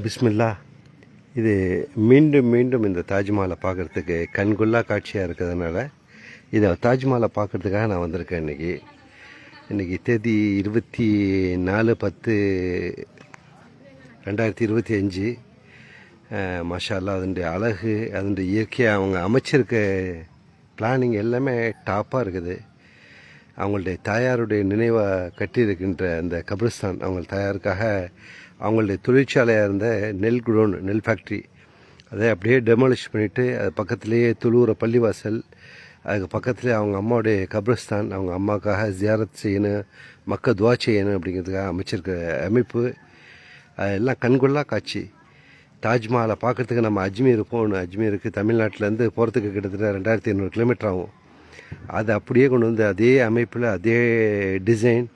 பிஸ்மில்லா. இது மீண்டும் மீண்டும் இந்த தாஜ்மஹாலை பார்க்குறதுக்கு கண்கொள்ளா காட்சியாக இருக்கிறதுனால இதை தாஜ்மஹாலை பார்க்குறதுக்காக நான் வந்திருக்கேன் இன்றைக்கி இன்றைக்கி தேதி இருபத்தி நாலு பத்து ரெண்டாயிரத்தி இருபத்தி அஞ்சு. மஷாலா அதனுடைய அழகு அதனுடைய இயற்கையாக அவங்க அமைச்சிருக்க பிளானிங் எல்லாமே டாப்பாக இருக்குது. அவங்களுடைய தாயாருடைய நினைவாக கட்டியிருக்கின்ற அந்த கபிரிஸ்தான் அவங்க தாயாருக்காக அவங்களுடைய தொழிற்சாலையாக இருந்த நெல் குடோன் நெல் ஃபேக்ட்ரி அதை அப்படியே டெமாலிஷ் பண்ணிவிட்டு அது பக்கத்துலேயே துளூர பள்ளிவாசல் அதுக்கு பக்கத்தில் அவங்க அம்மாவுடைய கபிரிஸ்தான் அவங்க அம்மாவுக்காக ஜியாரத் செய்யணும் மக்கள் துவா செய்யணும் அப்படிங்கிறதுக்காக அமைச்சிருக்க அமைப்பு. அதெல்லாம் கண்கொள்ளா காட்சி. தாஜ்மஹாலை பார்க்கறதுக்கு நம்ம அஜ்மீர் போகணும். அஜ்மீருக்கு தமிழ்நாட்டிலேருந்து போகிறதுக்கு கிட்டத்தட்ட ரெண்டாயிரத்தி ஐநூறு கிலோமீட்டர் ஆகும். அதை அப்படியே கொண்டு வந்து அதே அமைப்பில் அதே டிசைன்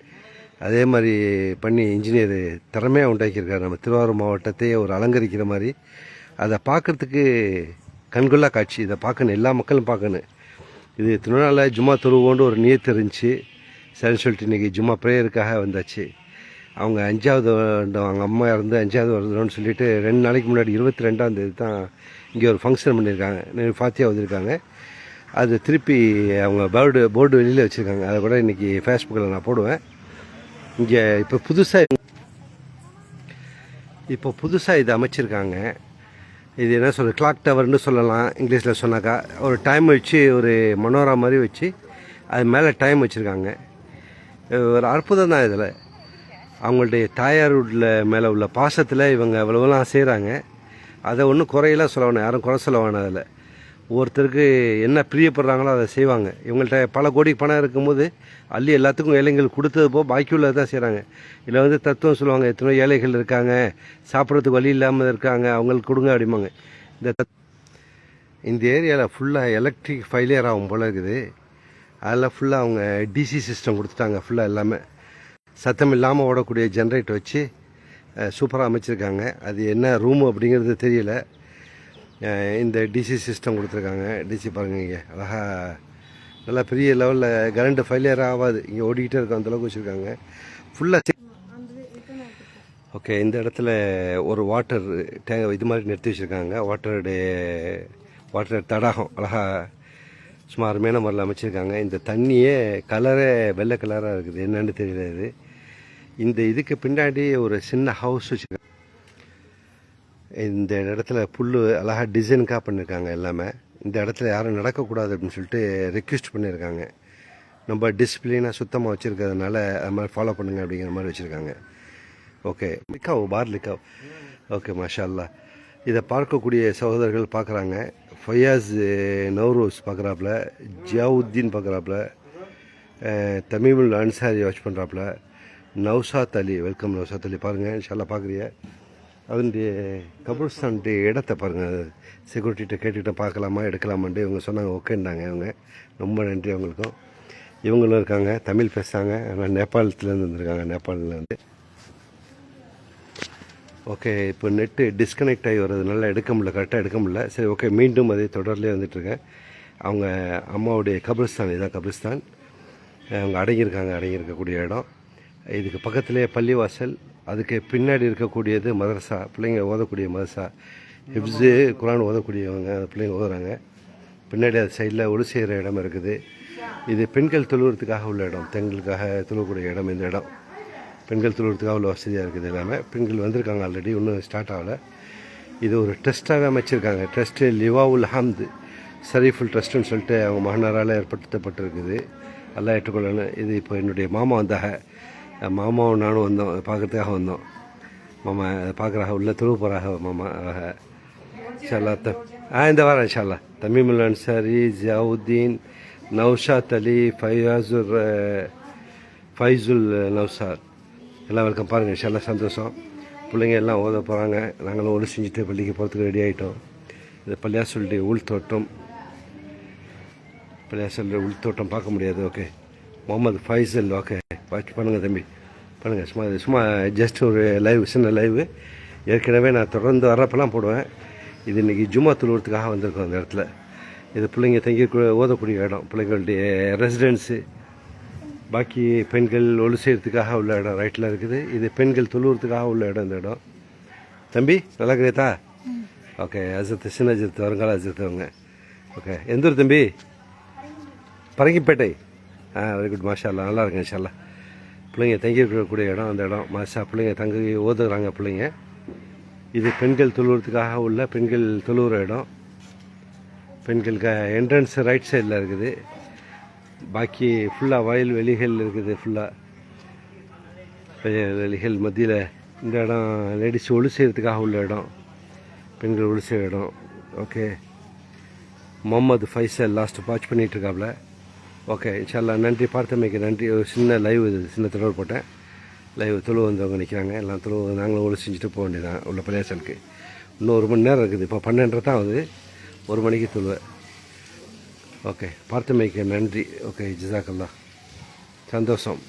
அதே மாதிரி பண்ணி இன்ஜினியர் திறமையாக உண்டாக்கியிருக்காரு. நம்ம திருவாரூர் மாவட்டத்தையே ஒரு அலங்கரிக்கிற மாதிரி. அதை பார்க்குறதுக்கு கண்கொள்ளா காட்சி. இதை பார்க்கணும். எல்லா மக்களும் பார்க்கணும். இது திருநாளில் ஜும்மா தொழுவோண்டு ஒரு நியத்து இருந்துச்சு. சரின்னு சொல்லிட்டு இன்றைக்கி ஜும்மா ப்ரேயருக்காக வந்தாச்சு. அவங்க அஞ்சாவது வருடம் அவங்க அம்மா இறந்து அஞ்சாவது வருடம்னு சொல்லிட்டு ரெண்டு நாளைக்கு முன்னாடி இருபத்தி ரெண்டாம் தேதி தான் இங்கே ஒரு ஃபங்க்ஷன் பண்ணியிருக்காங்க. ஃபாத்தியா வந்திருக்காங்க. அது திருப்பி அவங்க போர்டு போர்டு வெளியில் வச்சுருக்காங்க. அதை கூட இன்றைக்கி ஃபேஸ்புக்கில் நான் போடுவேன். இங்கே இப்போ புதுசாக இப்போ புதுசாக இது அமைச்சிருக்காங்க. இது என்ன சொல்கிறது கிளாக் டவர்னு சொல்லலாம். இங்கிலீஷில் சொன்னாக்கா ஒரு டைம் வச்சு ஒரு மனோரா மாதிரி வச்சு அது மேலே டைம் வச்சுருக்காங்க. ஒரு அற்புதம் தான் இதில். அவங்களுடைய தாயார் உள்ள மேலே உள்ள பாசத்தில் இவங்க இவ்வளோலாம் செய்கிறாங்க அதை ஒன்றும் குறையெல்லாம் சொல்ல வேணாம் யாரும் குறை சொல்ல வேணாம் அதில். ஒருத்தருக்கு என்ன பிரியப்படுறாங்களோ அதை செய்வாங்க. இவங்கள்ட்ட பல கோடி பணம் இருக்கும்போது அள்ளி எல்லாத்துக்கும் ஏழைகள் கொடுத்தது போக பாக்கி உள்ளதை தான் செய்கிறாங்க இதில் வந்து தத்துவம் சொல்லுவாங்க எத்தனை ஏழைகள் இருக்காங்க சாப்பிட்றதுக்கு வழி இல்லாமல் இருக்காங்க அவங்களுக்கு கொடுங்க அப்படிம்பாங்க. இந்த தத் இந்த ஏரியாவில் ஃபுல்லாக எலக்ட்ரிக் ஃபைலியர் ஆகும் போல இருக்குது. அதில் ஃபுல்லாக அவங்க டிசி சிஸ்டம் கொடுத்துட்டாங்க ஃபுல்லாக எல்லாமே. சத்தம் இல்லாமல் ஓடக்கூடிய ஜென்ரேட்டர் வச்சு சூப்பராக அமைச்சிருக்காங்க. அது என்ன ரூமு அப்படிங்கிறது தெரியல. இந்த டிசி சிஸ்டம் கொடுத்துருக்காங்க. டிசி பாருங்க இங்கே. அழகா நல்லா பெரிய லெவலில் கரண்ட்டு ஃபெயிலியர் ஆகாது. இங்கே ஓடிக்கிட்டே இருக்கும் அந்தளவுக்கு வச்சுருக்காங்க. ஃபுல்லாக ஓகே இந்த இடத்துல ஒரு வாட்டர் டே இது மாதிரி நிறுத்தி வச்சுருக்காங்க. வாட்டருடைய வாட்டர் தடாகம். அழகா சும்மா அருமையான முறையில் அமைச்சிருக்காங்க. இந்த தண்ணியே கலரே வெள்ளை கலராக இருக்குது. என்னென்னு தெரியல இது. இந்த இதுக்கு பின்னாடி ஒரு சின்ன ஹவுஸ் வச்சுருக்காங்க. இந்த இடத்துல புல் அழகாக டிசைனுக்காக பண்ணியிருக்காங்க எல்லாமே. இந்த இடத்துல யாரும் நடக்கக்கூடாது அப்படின்னு சொல்லிட்டு ரெக்வெஸ்ட் பண்ணியிருக்காங்க நம்ம டிசிப்ளினாக சுத்தமாக வச்சுருக்கிறதுனால அது மாதிரி ஃபாலோ பண்ணுங்க அப்படிங்கிற மாதிரி வச்சுருக்காங்க. ஓகே லிக்காவ்? பார் லிக்காவ்? ஓகே மாஷா இதை பார்க்கக்கூடிய சகோதரர்கள் பார்க்குறாங்க. ஃபயாஸ் நவ்ரோஸ் பார்க்குறாப்புல. ஜியாவுத்தீன் பார்க்குறாப்புல. தமிமுல் அன்சாரி வாட்ச் பண்ணுறாப்புல நவ்சாத் அலி வெல்கம் நவ்சாத் அலி பாருங்கள் இன்ஷால்லா பார்க்குறீங்க. அதனுடைய கபிரிஸ்தானுடைய இடத்த பாருங்கள் செக்யூரிட்டிகிட்ட கேட்டுக்கிட்ட பார்க்கலாமா எடுக்கலாமான்ட்டு இவங்க சொன்னாங்க ஓகேண்டாங்க இவங்க. ரொம்ப நன்றி அவங்களுக்கும். இவங்களும் இருக்காங்க தமிழ் பேசுகிறாங்க ஆனால் நேபாளத்துலேருந்து வந்திருக்காங்க நேபாளிலேருந்து ஓகே இப்போ நெட்டு டிஸ்கனெக்ட் ஆகி வர்றதுனால எடுக்க முடியல கரெக்டாக எடுக்க முடியல. சரி ஓகே மீண்டும் அதே தொடர்லேயே வந்துட்டுருக்கேன் அவங்க அம்மாவுடைய கபிரிஸ்தான் இதுதான் கபிரிஸ்தான். அவங்க அடங்கியிருக்காங்க அடங்கியிருக்கக்கூடிய இடம். இதுக்கு பக்கத்துலேயே பள்ளிவாசல் அதுக்கு பின்னாடி இருக்கக்கூடியது மதரசா பிள்ளைங்க ஓதக்கூடிய மதரசா ஹிப்ஸு குரான் ஓதக்கூடியவங்க அந்த பிள்ளைங்க ஓதுறாங்க. பின்னாடி அது சைடில் ஒளி செய்கிற இடம் இருக்குது. இது பெண்கள் தொழுவுறதுக்காக உள்ள இடம். பெண்களுக்காக தொழுவக்கூடிய இடம் இந்த இடம். பெண்கள் தொழுவுறதுக்காக உள்ள வசதியாக இருக்குது எல்லாமே. பெண்கள் வந்திருக்காங்க ஆல்ரெடி இன்னும் ஸ்டார்ட் ஆகலை. இது ஒரு ட்ரஸ்ட்டாகவே அமைச்சிருக்காங்க. ட்ரஸ்ட்டு லிவாவுல் ஹம்து. ஷரீஃபுல் ட்ரஸ்ட்டுன்னு சொல்லிட்டு அவங்க மகனாரால் ஏற்படுத்தப்பட்டிருக்குது. எல்லாம் ஏற்றுக்கொள்ளணும். இது இப்போ என்னுடைய மாமா வந்தாக மாமாவும் நானும் வந்தோம் பார்க்குறதுக்காக வந்தோம். மாமா பார்க்குறாக உள்ளே தொழுவு போகிறாக மாமா ஷல்லா த ஆ இந்த வாரம் ஷல்லா தமிமுல் அன்சாரி ஜியாவுத்தீன் நவ்ஷாத் அலி ஃபையாசுர் ஃபைசுல் நவ்சார் எல்லாம் வெல்கம். பாருங்கள் ஷல்லா சந்தோஷம். பிள்ளைங்க எல்லாம் ஓத போகிறாங்க நாங்களும் ஒழு செஞ்சுட்டு பள்ளிக்கு போகிறதுக்கு ரெடி ஆகிட்டோம் இது பள்ளியா உள் உள்தோட்டம் பள்ளியாசல் உள் பார்க்க முடியாது ஓகே முகமது ஃபைசல் ஓகே பாக்கி பண்ணுங்கள் தம்பி. பண்ணுங்கள் சும்மா இது சும்மா ஜஸ்ட் ஒரு லைவ் சின்ன லைவு ஏற்கனவே நான் தொடர்ந்து வர்றப்பெல்லாம் போடுவேன். இது இன்றைக்கி ஜும்மா தொழுவத்துக்காக வந்திருக்கோம் அந்த இடத்துல. இது பிள்ளைங்க தங்கி கு- ஓதக்கூடிய இடம். பிள்ளைங்களுடைய ரெசிடென்ஸு பாக்கி பெண்கள் ஒழு செய்கிறதுக்காக உள்ள இடம் ரைட்டில் இருக்குது. இது பெண்கள் தொழுவுறதுக்காக உள்ள இடம் இந்த இடம். தம்பி நல்லா இருக்கிறீத்தா ஓகே அஜித் சின்ன அஜித் வருங்கால அஜித் அவங்க. ஓகே எந்த ஊர் தம்பி? பரங்கிப்பேட்டை. ஆ வெரி குட் மாஷா நல்லா இருக்கேன் இன்ஷால்லா பிள்ளைங்க தங்கி இருக்கக்கூடிய இடம் அந்த இடம். மாசா பிள்ளைங்க தங்கி ஓதுகிறாங்க பிள்ளைங்க. இது பெண்கள் தொழுவுறதுக்காக உள்ள பெண்கள் தொழுகிற இடம். பெண்களுக்கு என்ட்ரன்ஸ் ரைட் சைடில் இருக்குது. பாக்கி ஃபுல்லாக வயல் வெளிகள் இருக்குது ஃபுல்லாக வெளிகள் மத்தியில் இந்த இடம் லேடிஸ் ஒளி செய்கிறதுக்காக உள்ள இடம். பெண்கள் ஒளி செய்கிற இடம். Okay Mohammed Faisal last watch பண்ணிகிட்ருக்காப்ல okay இன்ஷால்லா நன்றி பார்த்தமைக்கு நன்றி. ஒரு சின்ன லைவ் இது சின்ன தொடர் போட்டேன். லைவ் துளு வந்தவங்க நிற்கிறாங்க எல்லாம் துளு நாங்களும் ஒழு செஞ்சுட்டு போக வேண்டியதான் உள்ள பள்ளியாசலுக்கு இன்னும் ஒரு மணி நேரம் இருக்குது. இப்போ பன்னெண்டரை தான் ஆகுது. ஒரு மணிக்கு துளுவேன் ஓகே பார்த்தமைக்கு நன்றி. ஓகே ஜிசாக்கல்லா சந்தோஷம்.